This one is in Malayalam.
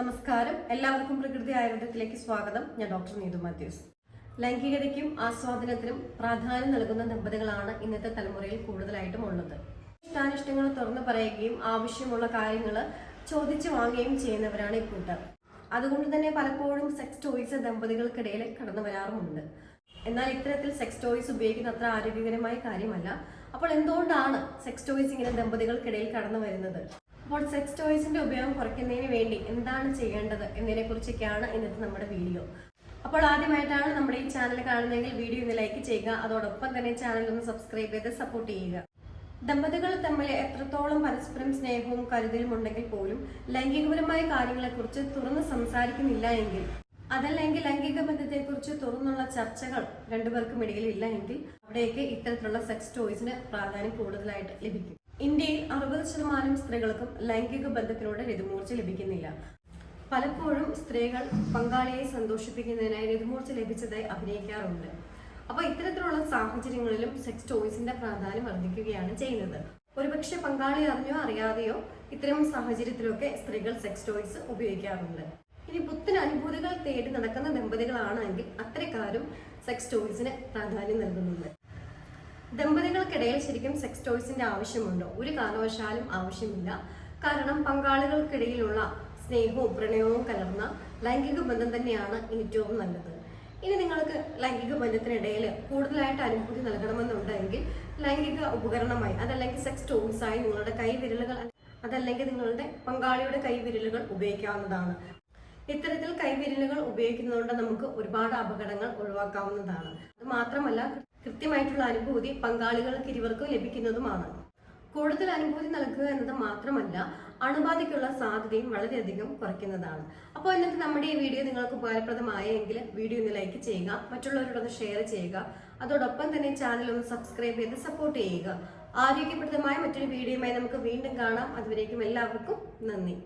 നമസ്കാരം. എല്ലാവർക്കും പ്രകൃതി ആയുർവേദത്തിലേക്ക് സ്വാഗതം. ഞാൻ ഡോക്ടർ നീതു മാത്യൂസ്. ലൈംഗികതയ്ക്കും ആസ്വാദനത്തിനും പ്രാധാന്യം നൽകുന്ന ദമ്പതികളാണ് ഇന്നത്തെ തലമുറയിൽ കൂടുതലായിട്ടും ഉള്ളത്. ഇഷ്ടാനിഷ്ടങ്ങൾ തുറന്നു പറയുകയും ആവശ്യമുള്ള കാര്യങ്ങൾ ചോദിച്ചു വാങ്ങുകയും ചെയ്യുന്നവരാണ് ഈ കൂട്ടർ. അതുകൊണ്ട് തന്നെ പലപ്പോഴും സെക്സ് ടോയ്സ് ദമ്പതികൾക്കിടയിൽ കടന്നു വരാറുമുണ്ട്. എന്നാൽ ഇത്തരത്തിൽ സെക്സ് ടോയ്സ് ഉപയോഗിക്കുന്ന അത്ര ആരോഗ്യകരമായ കാര്യമല്ല. അപ്പോൾ എന്തുകൊണ്ടാണ് സെക്സ് ടോയ്സ് ഇങ്ങനെ ദമ്പതികൾക്കിടയിൽ കടന്നു വരുന്നത്? അപ്പോൾ സെക്സ് ടോയ്സിന്റെ ഉപയോഗം കുറയ്ക്കുന്നതിന് വേണ്ടി എന്താണ് ചെയ്യേണ്ടത് എന്നതിനെ കുറിച്ചൊക്കെയാണ് ഇന്നത്തെ നമ്മുടെ വീഡിയോ അപ്പോൾ ആദ്യമായിട്ടാണ് നമ്മുടെ ഈ ചാനൽ കാണുന്നതെങ്കിൽ വീഡിയോ ഒന്ന് ലൈക്ക് ചെയ്യുക. അതോടൊപ്പം തന്നെ ചാനൽ ഒന്ന് സബ്സ്ക്രൈബ് ചെയ്ത് സപ്പോർട്ട് ചെയ്യുക. ദമ്പതികൾ തമ്മിൽ എത്രത്തോളം പരസ്പരം സ്നേഹവും കരുതലും ഉണ്ടെങ്കിൽ പോലും ലൈംഗികപരമായ കാര്യങ്ങളെക്കുറിച്ച് തുറന്ന് സംസാരിക്കുന്നില്ല എങ്കിൽ അതല്ലെങ്കിൽ ലൈംഗിക ബന്ധത്തെക്കുറിച്ച് തുറന്നുള്ള ചർച്ചകൾ രണ്ടുപേർക്കും ഇടയിൽ ഇല്ല എങ്കിൽ അവിടെയൊക്കെ ഇത്തരത്തിലുള്ള സെക്സ് ടോയ്സിന് പ്രാധാന്യം കൂടുതലായിട്ട് ലഭിക്കും. ഇന്ത്യയിൽ അറുപത് ശതമാനം സ്ത്രീകൾക്കും ലൈംഗിക ബന്ധത്തിലൂടെ രതിമൂർച്ച ലഭിക്കുന്നില്ല. പലപ്പോഴും സ്ത്രീകൾ പങ്കാളിയെ സന്തോഷിപ്പിക്കുന്നതിനായി രതിമൂർച്ച ലഭിച്ചതായി അഭിനയിക്കാറുണ്ട്. അപ്പോൾ ഇത്തരത്തിലുള്ള സാഹചര്യങ്ങളിലും സെക്സ് ടോയ്സിന്റെ പ്രാധാന്യം വർദ്ധിക്കുകയാണ് ചെയ്യുന്നത്. ഒരുപക്ഷെ പങ്കാളി അറിഞ്ഞോ അറിയാതെയോ ഇത്തരം സാഹചര്യത്തിലൊക്കെ സ്ത്രീകൾ സെക്സ് ടോയ്സ് ഉപയോഗിക്കാറുണ്ട്. ഇനി പുത്തൻ അനുഭൂതികൾ തേടി നടക്കുന്ന ദമ്പതികളാണെങ്കിൽ അത്രക്കാരും സെക്സ് ടോയ്സിന് പ്രാധാന്യം നൽകുന്നുണ്ട്. ദമ്പതികൾക്കിടയിൽ ശരിക്കും സെക്സ് ടോയ്സിന്റെ ആവശ്യമുണ്ടോ? ഒരു കാരണവശാലും ആവശ്യമില്ല. കാരണം പങ്കാളികൾക്കിടയിലുള്ള സ്നേഹവും പ്രണയവും കലർന്ന ലൈംഗിക ബന്ധം തന്നെയാണ് ഏറ്റവും നല്ലത്. ഇനി നിങ്ങൾക്ക് ലൈംഗിക ബന്ധത്തിനിടയിൽ കൂടുതലായിട്ട് അനുഭൂതി നൽകണമെന്നുണ്ടെങ്കിൽ ലൈംഗിക ഉപകരണമായി അതല്ലെങ്കിൽ സെക്സ് ടോൾസായി നിങ്ങളുടെ കൈവിരലുകൾ അതല്ലെങ്കിൽ നിങ്ങളുടെ പങ്കാളിയുടെ കൈവിരലുകൾ ഉപയോഗിക്കാവുന്നതാണ്. ഇത്തരത്തിൽ കൈവിരലുകൾ ഉപയോഗിക്കുന്നതുകൊണ്ട് നമുക്ക് ഒരുപാട് അപകടങ്ങൾ ഒഴിവാക്കാവുന്നതാണ്. അത് മാത്രമല്ല കൃത്യമായിട്ടുള്ള അനുഭൂതി പങ്കാളികൾക്ക് ഇരുവർക്കും ലഭിക്കുന്നതുമാണ്. കൂടുതൽ അനുഭൂതി നൽകുക എന്നത് മാത്രമല്ല അണുബാധയ്ക്കുള്ള സാധ്യതയും വളരെയധികം കുറയ്ക്കുന്നതാണ്. അപ്പോൾ ഇന്നത്തെ നമ്മുടെ ഈ വീഡിയോ നിങ്ങൾക്ക് ഉപകാരപ്രദമായെങ്കിൽ വീഡിയോ ഒന്ന് ലൈക്ക് ചെയ്യുക മറ്റുള്ളവരോടൊന്ന് ഷെയർ ചെയ്യുക. അതോടൊപ്പം തന്നെ ചാനൽ ഒന്ന് സബ്സ്ക്രൈബ് ചെയ്ത് സപ്പോർട്ട് ചെയ്യുക. ആരോഗ്യപ്രദമായ മറ്റൊരു വീഡിയോയുമായി നമുക്ക് വീണ്ടും കാണാം. അതുവരേക്കും എല്ലാവർക്കും നന്ദി.